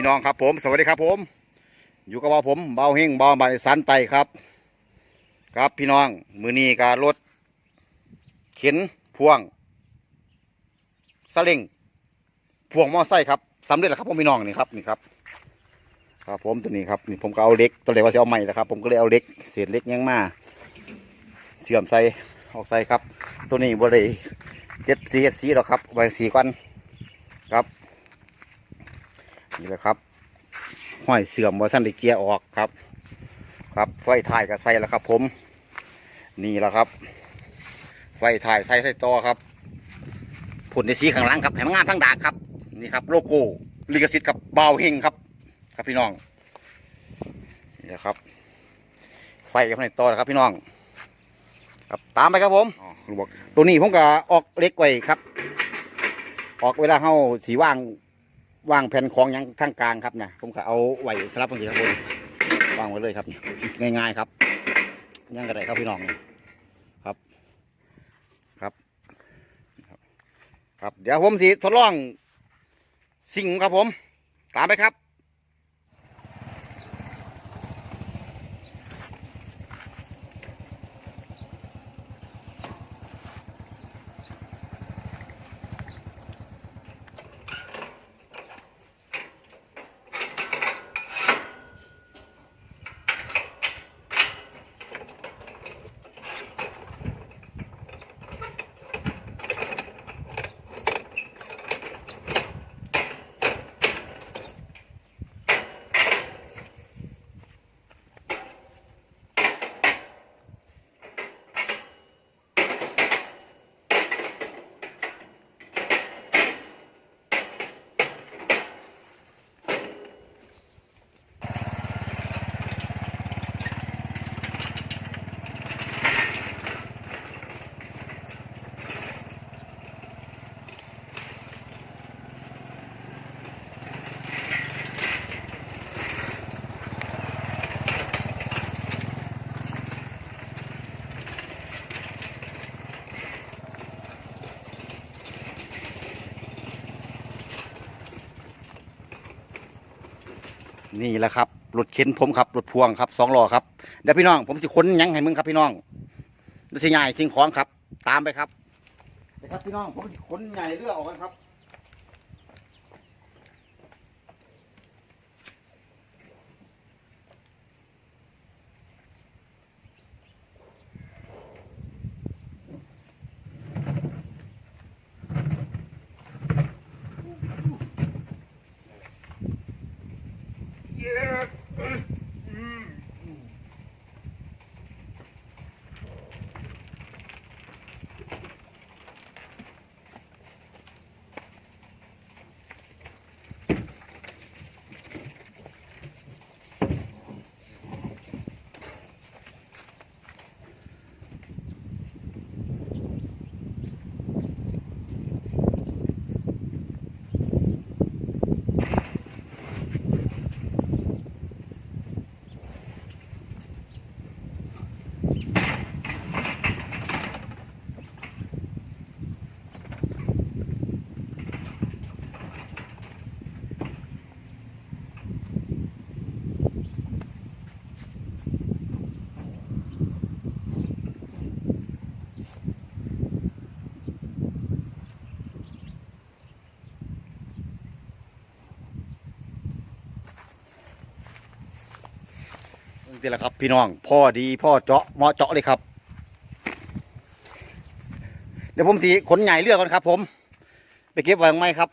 ี่น้องครับผม สวัสดีครับผม อยู่กับว่าผมเบาเฮงเบาบานสันไตครับ ครับพี่น้องมือนี้การรถเข็นพ่วงสลิงพ่วงมอไซค์ครับสำเร็จแล้วครับผมพี่น้องนี่ครับนี่ครับครับผมตัวนี้ครับนี่ผมก็เอาเล็กตัวเล็กว่าจะเอาใหม่นะครับ ผมก็เลยเอาเล็กเศษเล็กยังมาเชื่อมใส่ออกใส่ครับ ตัวนี้บริเจ็ดสีเจ็ดสีหรอกครับใบสีกันครับ นี่แหละครับห้อยเสื่อมว่าท่านได้เกียร์ออกครับ ครับไฟถ่ายกับใส่แล้วครับ ผม นี่แหละครับ ไฟถ่ายใส่ใส่ต่อครับผลในสีข้างหล่างครับแหมงานทั้งดากครับ นี่ครับ โลโก้ลิขสิทธิ์กับเบาวเฮงครับ ครับพี่น้องนี่แหละครับ ไฟกับในต่อนะครับพี่น้อง ครับตามไปครับผมอ๋อบอกตัวนี้ผมก็ออกเล็กไว้ครับ ออกเวลาเข้าสีว่าง วางแผ่นของหยังทางกลางครับนะผมก็เอาไว้สลับตรงนี้ครับผมวางไว้เลยครับง่ายๆครับยังกระไรครับพี่น้องครับ ครับ ครับครับเดี๋ยวผมสิทดลองสิ่งครับผม ตามไปครับ นี่แหละครับรถเข็นผมครับรถพ่วงครับสองล้อครับเดี๋ยวพี่น้อง ผมจะค้นยังให้มึงครับพี่น้องดูสิใหญ่สิ่งของครับ ตามไปครับเดี๋ยวครับพี่น้องผมจะค้นใหญ่เรือออกกันครับ นี่แหละครับ พี่น้องพ่อดีพ่อเจาะเหมาะเจาะเลยครับ เดี๋ยวผมสีขนใหญ่เลือก่อนครับ ผม ไปเก็บไว้ข้างไม้ครับ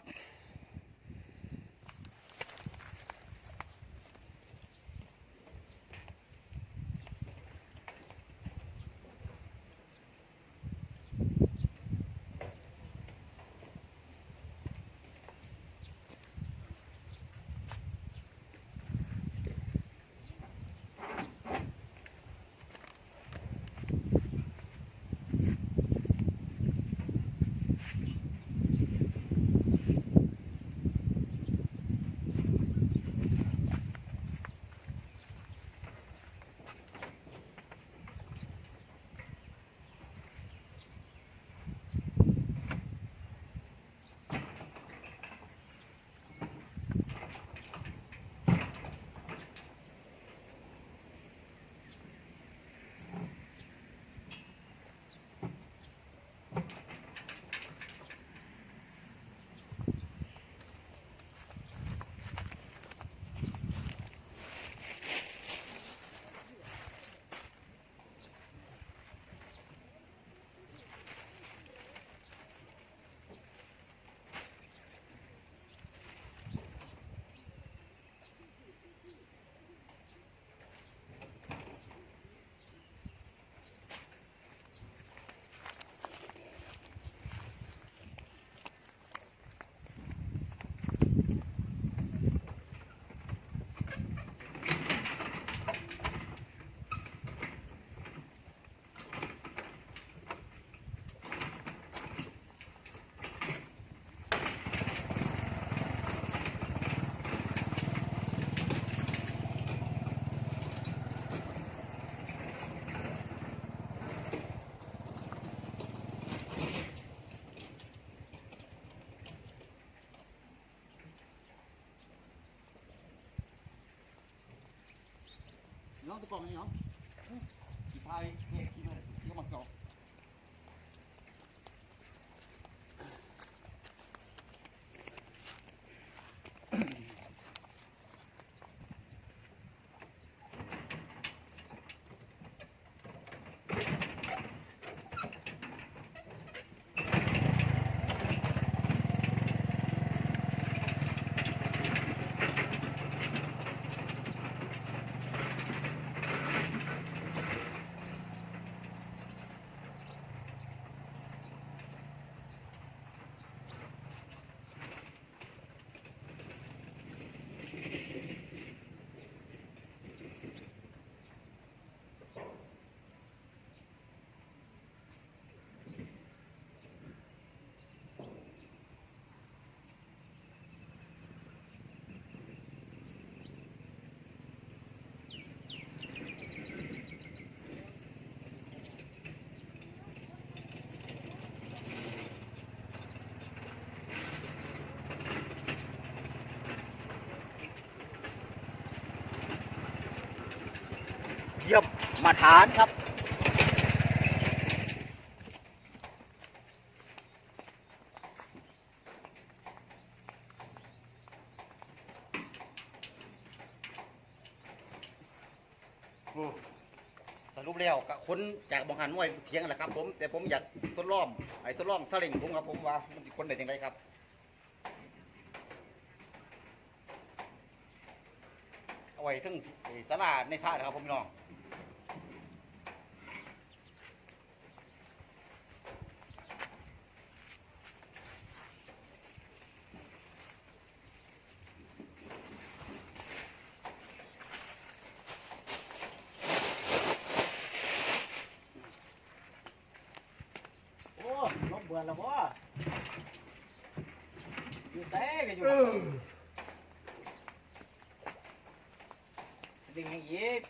องตะกองนี่เนาะขี่พาย เยี่ยมมาฐานครับ สรุปแล้วกับคนจากบางหันมวยเพียงแหละครับ ผมแต่ผมอยากทดลองไอ้ทดลองสลิงผมครับผมว่ามันสิคนได้ยังไงครับ เอาไว้ถึงไอ้สลาในซานะครับผมพี่น้องโอ้ล บเบื่อแล้วบ่อยู่แซ่กันอยู่ดึงให้อีก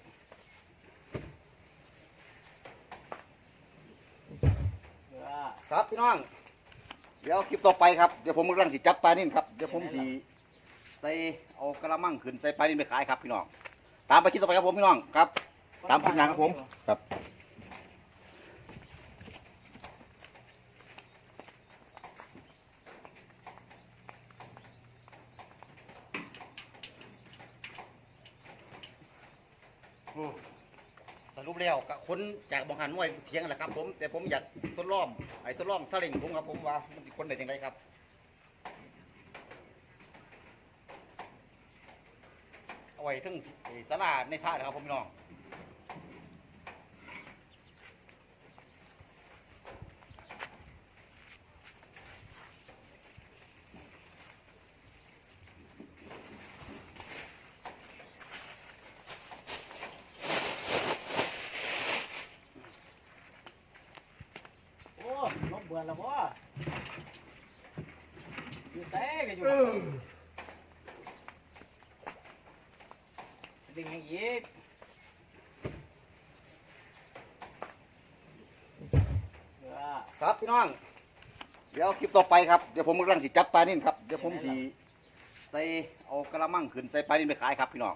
ครับพี่น้อง เดี๋ยวคลิปต่อไปครับ เดี๋ยวผมกำลังสิจับปลานิ่นครับ เดี๋ยวผมสิใส่เอากระมังขึ้นใส่ปลานิ่นไปขายครับพี่น้อง ตามไปคลิปต่อไปครับผมพี่น้องครับ ตามผลงานครับผม ครับ สรุปแล้วก็คนจากบางหันมวยเพียงนั่นแหละครับ ผมแต่ผมอยากทดลองไอ้ทดลองสลิงผมครับผมว่ามันสิคนได้ยังไงครับ เอาไว้ถึงไอ้สลาในซานะครับผมพี่น้อง ลบเบื่อแล้วบ่อยู่แซ่กันอยู่ดึงให้อีกครับพี่น้อง เดี๋ยวคลิปต่อไปครับ เดี๋ยวผมกำลังสิจับปลานิ่นครับ เดี๋ยวผมสิใส่เอากระมังขึ้นใส่ปลานิ่นไปขายครับพี่น้อง